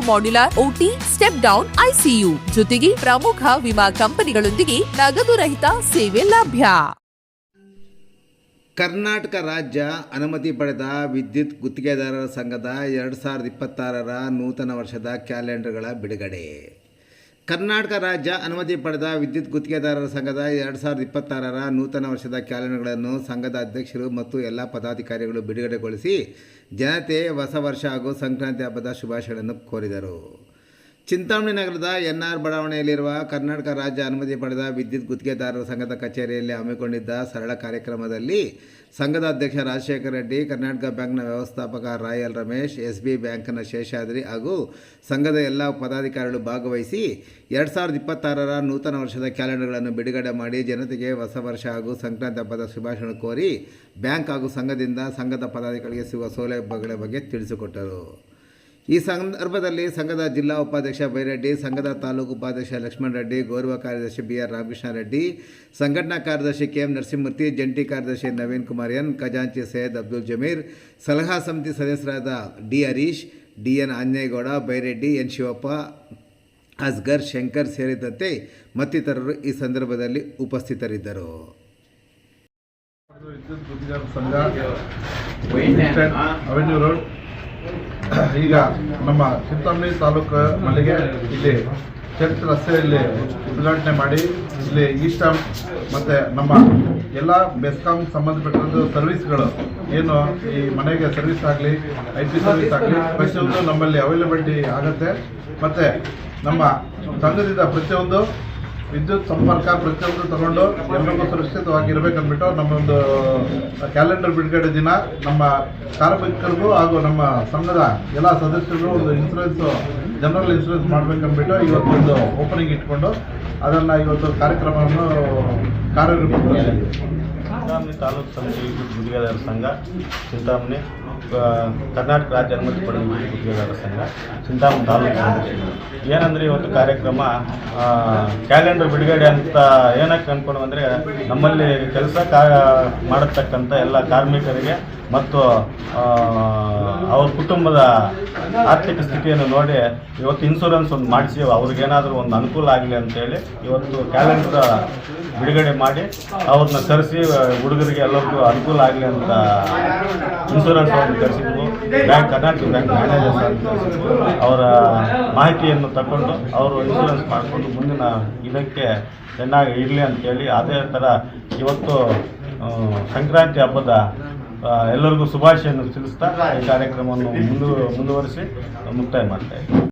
modular OT step down ICU ಜೊತೆಗೆ ಪ್ರಮುಖ ವಿಮಾ ಕಂಪನಿಗಳೊಂದಿಗೆ ನಗದು ರಹಿತ ಸೇವೆ ಲಭ್ಯ. ಕರ್ನಾಟಕ ರಾಜ್ಯ ಅನುಮತಿ ಪಡೆದ ವಿದ್ಯುತ್ ಗುತ್ತಿಗೆದಾರರ ಸಂಘದ ಎರಡು ಸಾವಿರದ ಇಪ್ಪತ್ತಾರರ ನೂತನ ವರ್ಷದ ಕ್ಯಾಲೆಂಡರ್ಗಳ ಬಿಡುಗಡೆ. ಕರ್ನಾಟಕ ರಾಜ್ಯ ಅನುಮತಿ ಪಡೆದ ವಿದ್ಯುತ್ ಗುತ್ತಿಗೆದಾರರ ಸಂಘದ ಎರಡು ಸಾವಿರದ ಇಪ್ಪತ್ತಾರರ ನೂತನ ವರ್ಷದ ಕ್ಯಾಲೆಂಡರ್ಗಳನ್ನು ಸಂಘದ ಅಧ್ಯಕ್ಷರು ಮತ್ತು ಎಲ್ಲ ಪದಾಧಿಕಾರಿಗಳು ಬಿಡುಗಡೆಗೊಳಿಸಿ ಜನತೆ ಹೊಸ ವರ್ಷ ಹಾಗೂ ಸಂಕ್ರಾಂತಿ ಹಬ್ಬದ ಶುಭಾಶಯಗಳನ್ನು ಕೋರಿದರು. ಚಿಂತಾಮಣಿ ನಗರದ ಎನ್ಆರ್ ಬಡಾವಣೆಯಲ್ಲಿರುವ ಕರ್ನಾಟಕ ರಾಜ್ಯ ಅನುಮತಿ ಪಡೆದ ವಿದ್ಯುತ್ ಗುತ್ತಿಗೆದಾರರ ಸಂಘದ ಕಚೇರಿಯಲ್ಲಿ ಹಮ್ಮಿಕೊಂಡಿದ್ದ ಸರಳ ಕಾರ್ಯಕ್ರಮದಲ್ಲಿ ಸಂಘದ ಅಧ್ಯಕ್ಷ ರಾಜಶೇಖರ ರೆಡ್ಡಿ, ಕರ್ನಾಟಕ ಬ್ಯಾಂಕ್ನ ವ್ಯವಸ್ಥಾಪಕ ರಾಯಲ್ ರಮೇಶ್ ಎಸ್ ಬಿ ಬ್ಯಾಂಕ್ನ ಶೇಷಾದ್ರಿ ಹಾಗೂ ಸಂಘದ ಎಲ್ಲ ಪದಾಧಿಕಾರಿಗಳು ಭಾಗವಹಿಸಿ ಎರಡು ಸಾವಿರದ ಇಪ್ಪತ್ತಾರರ ನೂತನ ವರ್ಷದ ಕ್ಯಾಲೆಂಡರ್ಗಳನ್ನು ಬಿಡುಗಡೆ ಮಾಡಿ ಜನತೆಗೆ ಹೊಸ ವರ್ಷ ಹಾಗೂ ಸಂಕ್ರಾಂತಿ ಹಬ್ಬದ ಶುಭಾಶಯ ಕೋರಿ ಬ್ಯಾಂಕ್ ಹಾಗೂ ಸಂಘದಿಂದ ಸಂಘದ ಪದಾಧಿಕಾರಿಗಳಿಗೆ ಸಿಗುವ ಸೌಲಭ್ಯಗಳ ಬಗ್ಗೆ ತಿಳಿಸಿಕೊಟ್ಟರು. ಈ ಸಂದರ್ಭದಲ್ಲಿ ಸಂಘದ ಜಿಲ್ಲಾ ಉಪಾಧ್ಯಕ್ಷ ಬೈರೆಡ್ಡಿ, ಸಂಘದ ತಾಲೂಕು ಉಪಾಧ್ಯಕ್ಷ ಲಕ್ಷ್ಮಣ ರೆಡ್ಡಿ, ಗೌರವ ಕಾರ್ಯದರ್ಶಿ ಬಿ ಆರ್ ರಾಮಕೃಷ್ಣ ರೆಡ್ಡಿ, ಸಂಘಟನಾ ಕಾರ್ಯದರ್ಶಿ ಕೆ ಎಂ ನರಸಿಂಹಮೂರ್ತಿ, ಜಂಟಿ ಕಾರ್ಯದರ್ಶಿ ನವೀನ್ ಕುಮಾರ್ ಎನ್, ಖಜಾಂಚಿ ಸೈಯದ್ ಅಬ್ದುಲ್ ಜಮೀರ್, ಸಲಹಾ ಸಮಿತಿ ಸದಸ್ಯರಾದ D Harish, D N Anjanegowda, Byreddy N Shivappa, Asgar Shankar ಸೇರಿದಂತೆ ಮತ್ತಿತರರು ಈ ಸಂದರ್ಭದಲ್ಲಿ ಉಪಸ್ಥಿತರಿದ್ದರು. ವಿದ್ಯುತ್ ಸಂಘ ಅವೆನ್ಯೂ ರೋಡ್ ಈಗ ನಮ್ಮ ಚಿಂತಾಮಣಿ ತಾಲೂಕು ಮಲ್ಲಿಗೆ ಇಲ್ಲಿ ಚರ್ಚ್ ರಸ್ತೆಯಲ್ಲಿ ಉದ್ಘಾಟನೆ ಮಾಡಿ, ಇಲ್ಲಿ ಈ ಸ್ಟಾಂಪ್ ಮತ್ತು ನಮ್ಮ ಎಲ್ಲ ಬೆಸ್ಕಾಮ್ ಸಂಬಂಧಪಟ್ಟದ್ದು ಸರ್ವಿಸ್ಗಳು, ಏನು ಈ ಮನೆಗೆ ಸರ್ವಿಸ್ ಆಗಲಿ, ಐ ಟಿ ಸರ್ವಿಸ್ ಆಗಲಿ, ಪ್ರತಿಯೊಂದು ನಮ್ಮಲ್ಲಿ ಅವೈಲಬಿಲಿಟಿ ಆಗುತ್ತೆ. ಮತ್ತು ನಮ್ಮ ಸಂಘದಿಂದ ಪ್ರತಿಯೊಂದು ವಿದ್ಯುತ್ ಸಂಪರ್ಕ ಪ್ರತಿಯೊಂದು ತಗೊಂಡು ಎಲ್ಲರಿಗೂ ಸುರಕ್ಷಿತವಾಗಿರ್ಬೇಕಂದ್ಬಿಟ್ಟು ನಮ್ಮೊಂದು ಕ್ಯಾಲೆಂಡರ್ ಬಿಡುಗಡೆ ದಿನ ನಮ್ಮ ಕಾರ್ಮಿಕರಿಗೂ ಹಾಗೂ ನಮ್ಮ ಸಂಘದ ಎಲ್ಲ ಸದಸ್ಯರು ಒಂದು ಇನ್ಸೂರೆನ್ಸ್ ಜನರಲ್ ಇನ್ಸೂರೆನ್ಸ್ ಮಾಡಬೇಕಂದ್ಬಿಟ್ಟು ಇವತ್ತೊಂದು ಓಪನಿಂಗ್ ಇಟ್ಕೊಂಡು ಅದನ್ನು ಇವತ್ತು ಕಾರ್ಯಕ್ರಮವನ್ನು ಕಾರ್ಯರೂಪಗೊಳಿಸಿದ್ದೀವಿ. ಚಿಂತಾಮಣಿ ತಾಲೂಕು ಸಮಿತಿ ಗುತ್ತಿಗೆದಾರರ ಸಂಘ, ಚಿಂತಾಮಣಿ ಕರ್ನಾಟಕ ರಾಜ್ಯ ಅನುಮತಿ ಪಡೆದ ಗುತ್ತಿಗೆದಾರರ ಸಂಘ, ಚಿಂತಾಮಣಿ ತಾಲೂಕು ಸಮಿತಿ. ಏನಂದ್ರೆ ಇವತ್ತು ಕಾರ್ಯಕ್ರಮ ಕ್ಯಾಲೆಂಡರ್ ಬಿಡುಗಡೆ ಅಂತ ಏನಕ್ಕೆ ಅನ್ಕೊಂಡು ಅಂದರೆ ನಮ್ಮಲ್ಲಿ ಕೆಲಸ ಕಾ, ಮಾಡತಕ್ಕಂಥ ಎಲ್ಲ ಕಾರ್ಮಿಕರಿಗೆ ಮತ್ತು ಅವ್ರ ಕುಟುಂಬದ ಆರ್ಥಿಕ ಸ್ಥಿತಿಯನ್ನು ನೋಡಿ ಇವತ್ತು ಇನ್ಸೂರೆನ್ಸ್ ಒಂದು ಮಾಡಿಸಿ, ಅವ್ರಿಗೇನಾದರೂ ಒಂದು ಅನುಕೂಲ ಆಗಲಿ ಅಂತೇಳಿ ಇವತ್ತು ಕ್ಯಾಲೆಂಡರ್ ಬಿಡುಗಡೆ ಮಾಡಿ, ಅವ್ರನ್ನ ಕರೆಸಿ ಹುಡುಗರಿಗೆ ಎಲ್ಲರಿಗೂ ಅನುಕೂಲ ಆಗಲಿ ಅಂತ ಇನ್ಶೂರೆನ್ಸ್ ಅವ್ರನ್ನ ಕರೆಸಿದ್ವು ಬ್ಯಾಂಕ್ ಕರ್ನಾಟಕ ಬ್ಯಾಂಕ್ ಮ್ಯಾನೇಜರ್ ಅಂತ ಅವರ ಮಾಹಿತಿಯನ್ನು ತಗೊಂಡು ಅವರು ಇನ್ಶೂರೆನ್ಸ್ ಮಾಡಿಕೊಂಡು ಮುಂದಿನ ಇದಕ್ಕೆ ಚೆನ್ನಾಗಿ ಇರಲಿ ಅಂತೇಳಿ ಅದೇ ಥರ ಇವತ್ತು ಸಂಕ್ರಾಂತಿ ಹಬ್ಬದ ಎಲ್ಲರಿಗೂ ಶುಭಾಶಯನ್ನು ತಿಳಿಸ್ತಾ ಈ ಕಾರ್ಯಕ್ರಮವನ್ನು ಮುಂದು, ಮುಂದುವರಿಸಿ ಮುಕ್ತಾಯ ಮಾಡ್ತಾ